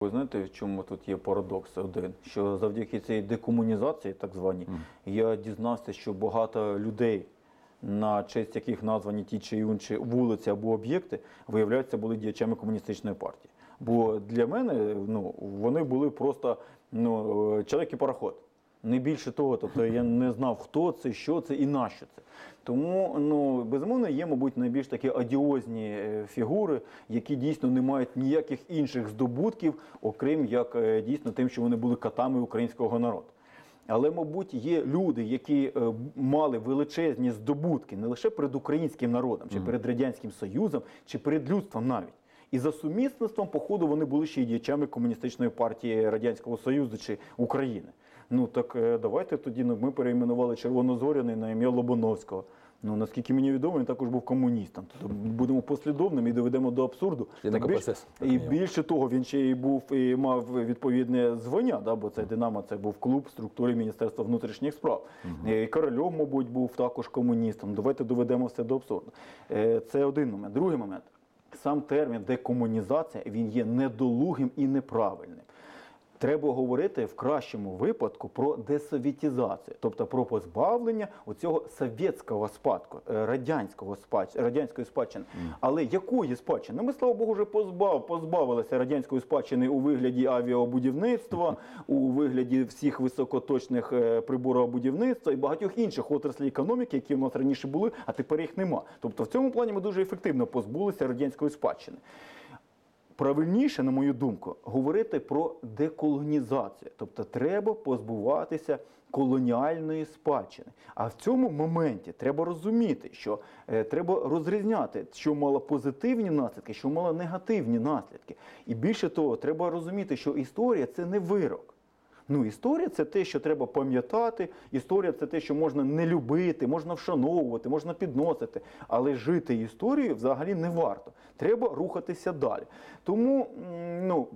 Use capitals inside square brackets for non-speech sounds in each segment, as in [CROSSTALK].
Ви знаєте, в чому тут є парадокс один? Що завдяки цій декомунізації, так званій, я дізнався, що багато людей, на честь яких названі ті чи інші вулиці або об'єкти, виявляються, були діячами комуністичної партії. Бо для мене ну, вони були просто ну, е, чоловік і пароход. Не більше того, тобто я не знав, хто це, що це і нащо це. Тому, ну, безумовно, є, мабуть, найбільш такі адіозні е, фігури, які дійсно не мають ніяких інших здобутків, окрім як е, дійсно тим, що вони були катами українського народу. Але, мабуть, є люди, які е, мали величезні здобутки не лише перед українським народом, чи перед Радянським Союзом, чи перед людством навіть. І за сумісництвом, походу, вони були ще й діячами комуністичної партії Радянського Союзу чи України. Ну так е, давайте тоді ну, ми перейменували Червонозоряний на ім'я Лобановського. Ну наскільки мені відомо, він також був комуністом. Тобто будемо послідовними і доведемо до абсурду. І Так більш- і більше того, він ще й був і мав відповідне звання, да, бо це Динамо, це був клуб в структурі Міністерства внутрішніх справ. І Корольов, мабуть, був також комуністом. Давайте доведемо все до абсурду. Е, Це один момент. Другий момент. Сам термін декомунізація він є недолугим і неправильним. Треба говорити в кращому випадку про десовітізацію, тобто про позбавлення оцього совєтського спадку, е, радянського спадщ... радянської спадщини. Але якої спадщини? Ми, слава Богу, вже позбав... позбавилися радянської спадщини у вигляді авіабудівництва, у вигляді всіх високоточних е, приборобудівництва і багатьох інших отраслей економіки, які в нас раніше були, а тепер їх нема. Тобто в цьому плані ми дуже ефективно позбулися радянської спадщини. Правильніше, на мою думку, говорити про деколонізацію. Тобто треба позбуватися колоніальної спадщини. А в цьому моменті треба розуміти, що е, треба розрізняти, що мало позитивні наслідки, що мало негативні наслідки. І більше того, треба розуміти, що історія це не вирок. Ну, історія це те, що треба пам'ятати. Історія це те, що можна не любити, можна вшановувати, можна підносити. Але жити історією взагалі не варто. Треба рухатися далі. Тому ну.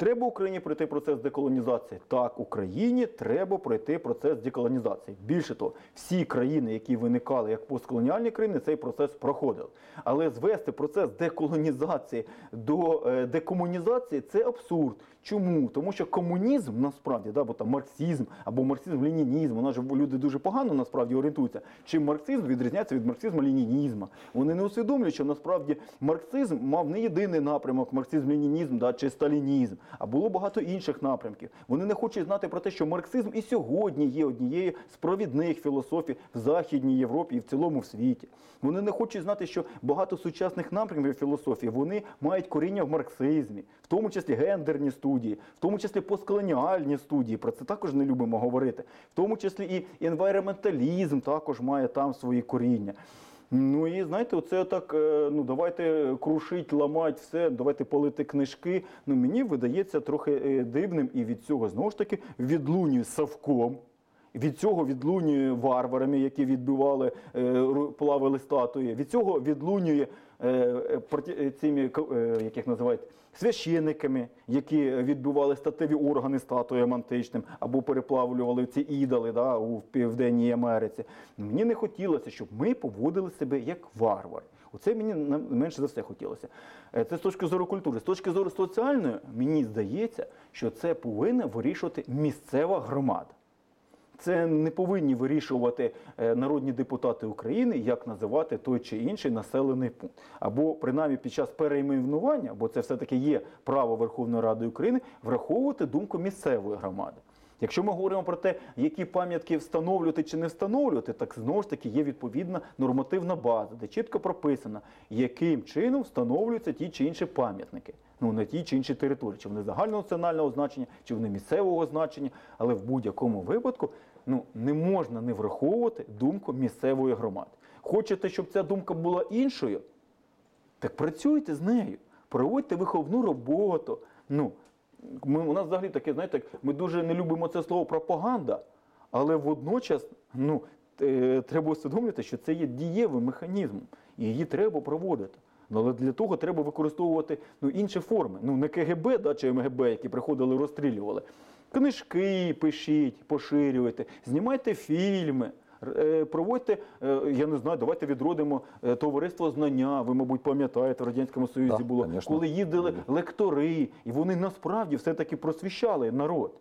Треба Україні пройти процес деколонізації. Так, Україні треба пройти процес деколонізації. Більше того, всі країни, які виникали як постколоніальні країни, цей процес проходили. Але звести процес деколонізації до е, декомунізації це абсурд. Чому? Тому що комунізм насправді, да, бо там марксизм або марксизм-ленінізм, у нас же люди дуже погано насправді орієнтуються. Чим марксизм відрізняється від марксизму-ленінізму. Вони не усвідомлюють, що насправді марксизм мав не єдиний напрямок марксизм-ленінізм да, чи сталінізм, а було багато інших напрямків. Вони не хочуть знати про те, що марксизм і сьогодні є однією з провідних філософій в Західній Європі і в цілому в світі. Вони не хочуть знати, що багато сучасних напрямків філософії вони мають коріння в марксизмі, в тому числі гендерні студії, в тому числі постколоніальні студії. Про це також не любимо говорити. В тому числі і енвайроменталізм також має там свої коріння. Ну і знаєте, оце так, е, ну давайте крушить, ламать все, давайте полити книжки. Ну мені видається трохи е, дивним і від цього знову ж таки відлунює Савком. Від цього відлунює варварами, які відбивали, е, плавили статуї. Від цього відлунює цими, ко- е, як їх називають, священниками, які відбивали статеві органи статуям античним або переплавлювали ці ідоли да, у Південній Америці. Мені не хотілося, щоб ми поводили себе як варвари. Оце мені менше за все хотілося. Е, Це з точки зору культури. З точки зору соціальної, мені здається, що це повинна вирішувати місцева громада. Це не повинні вирішувати е, народні депутати України, як називати той чи інший населений пункт. Або принаймні під час перейменування, бо це все-таки є право Верховної Ради України, враховувати думку місцевої громади. Якщо ми говоримо про те, які пам'ятки встановлювати чи не встановлювати, так знову ж таки є відповідна нормативна база, де чітко прописано, яким чином встановлюються ті чи інші пам'ятники. Ну, на тій чи іншій території, чи вони загальнонаціонального значення, чи вони місцевого значення, але в будь-якому випадку ну, не можна не враховувати думку місцевої громади. Хочете, щоб ця думка була іншою? Так працюйте з нею, проводьте виховну роботу. Ну, ми, у нас взагалі таке, знаєте, ми дуже не любимо це слово пропаганда, але водночас ну, е, треба усвідомлювати, що це є дієвим механізмом, і її треба проводити. Ну, Але для того треба використовувати ну, інші форми. Ну, не КГБ да, чи МГБ, які приходили, розстрілювали. Книжки пишіть, поширюйте, знімайте фільми. Е, Проводьте, е, я не знаю, давайте відродимо е, товариство знання. Ви, мабуть, пам'ятаєте, в Радянському Союзі Так, було, конечно. коли їздили лектори, і вони насправді все-таки просвіщали народ.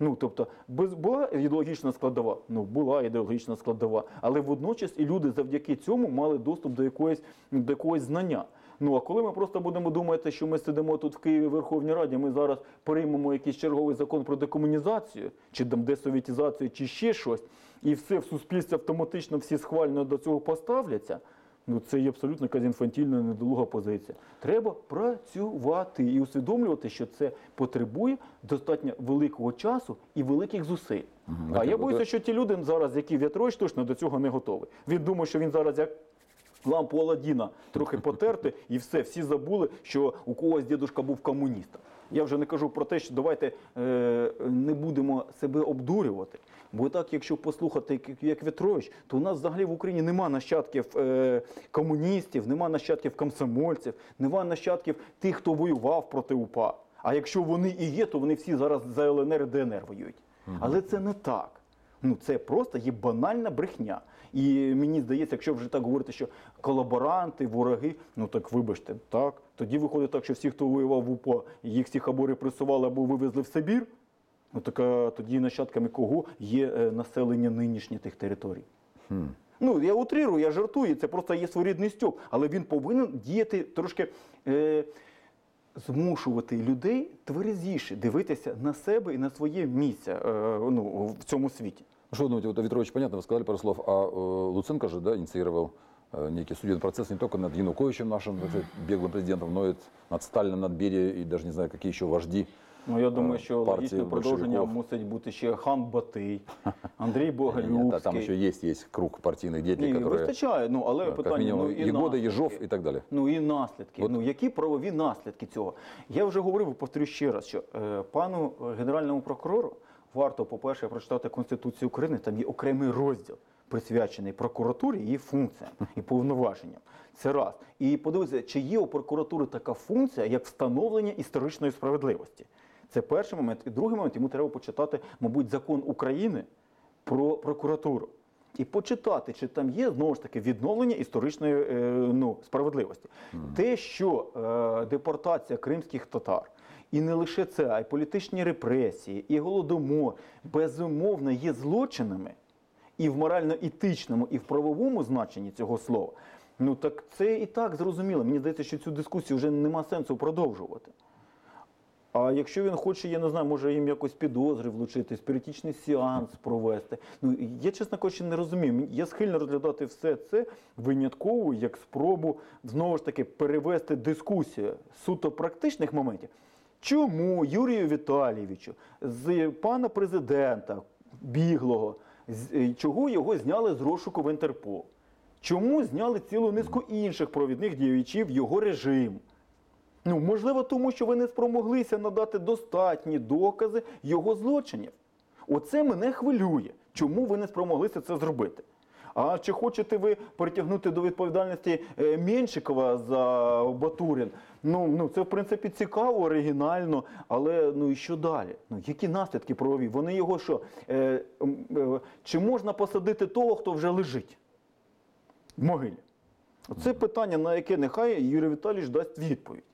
Ну, тобто, без, була ідеологічна складова? Ну, була ідеологічна складова. Але водночас і люди завдяки цьому мали доступ до якоїсь, до якогось знання. Ну а коли ми просто будемо думати, що ми сидимо тут в Києві в Верховній Раді, ми зараз приймемо якийсь черговий закон про декомунізацію, чи там десовітізацію, чи ще щось, і все в суспільстві автоматично всі схвально до цього поставляться. Ну, це є абсолютно якась інфантільна недолуга позиція. Треба працювати і усвідомлювати, що це потребує достатньо великого часу і великих зусиль. А я боюся, що ті люди зараз, які в'ятрович, точно до цього не готові. Він думає, що він зараз як. Лампу Аладдіна трохи потерти, і все, всі забули, що у когось дідушка був комуністом. Я вже не кажу про те, що давайте е, не будемо себе обдурювати. Бо так, якщо послухати як- В'ятрович, то у нас взагалі в Україні нема нащадків е, комуністів, нема нащадків комсомольців, нема нащадків тих, хто воював проти УПА. А якщо вони і є, то вони всі зараз за ЛНР і ДНР воюють. Але це не так. Ну це просто є банальна брехня. І мені здається, якщо вже так говорити, що колаборанти, вороги, ну так вибачте, так тоді виходить так, що всі, хто воював в УПА, їх всіх або репресували, або вивезли в Сибір. Ну так а тоді нащадками кого є е, населення нинішніх тих територій. Ну, я утрирую, я жартую, це просто є своєрідний стьоп, але він повинен діяти трошки. Е, Змушувати людей тверезіше дивитися на себе і на своє місце е, ну, в цьому світі. Ну, что вы думаете, вот о Ветровиче понятно, вы сказали пару слов, а э, Луценко же да, инициировал э, некий судебный процесс не только над Януковичем, нашим так сказать, беглым президентом, но и над Сталином, над Берией и даже не знаю, какие еще вожди. Ну я думаю, Е, що партії логічне продовження большевиків. мусить бути ще хан Батий, Андрій Нет, а там Боголюбський. [LAUGHS] еще есть, есть круг партийных деятелей, Ні, которые, вистачає, ну але э, как питання минимум, ну, і Егода, Ежов наслідки. и так далее. Ну і наслідки. От- Ну які правові наслідки цього? Я вже говорив, і повторю ще раз, що е, пану е, генеральному прокурору варто, по-перше, прочитати Конституцію України. Там є окремий розділ, присвячений прокуратурі, її функціям і повноваженням. Це раз. І подивитися, чи є у прокуратури така функція, як встановлення історичної справедливості. Це перший момент. І другий момент йому треба почитати, мабуть, закон України про прокуратуру. І почитати, чи там є знову ж таки відновлення історичної е, ну, справедливості. Те, що е, депортація кримських татар, і не лише це, а й політичні репресії, і голодомор безумовно є злочинами і в морально-етичному, і в правовому значенні цього слова. Ну так це і так зрозуміло. Мені здається, що цю дискусію вже нема сенсу продовжувати. А якщо він хоче, я не знаю, може їм якось підозри влучити, спіритичний сеанс провести. Ну я, чесно кажучи, не розумію. Я схильний розглядати все це винятково як спробу знову ж таки перевести дискусію суто практичних моментів. Чому Юрію Віталійовичу з пана президента біглого, е, чого його зняли з розшуку в Інтерпол? Чому зняли цілу низку інших провідних діячів його режиму? Ну, можливо, тому що ви не спромоглися надати достатні докази його злочинів. Оце мене хвилює. Чому ви не спромоглися це зробити? А чи хочете ви притягнути до відповідальності е, Меншикова за Батурін? Ну, ну це в принципі цікаво, оригінально, але ну і що далі? Ну які наслідки правові? Вони його що? Е, е, чи можна посадити того, хто вже лежить в могилі? Це питання, на яке нехай Юрій Віталійович дасть відповідь.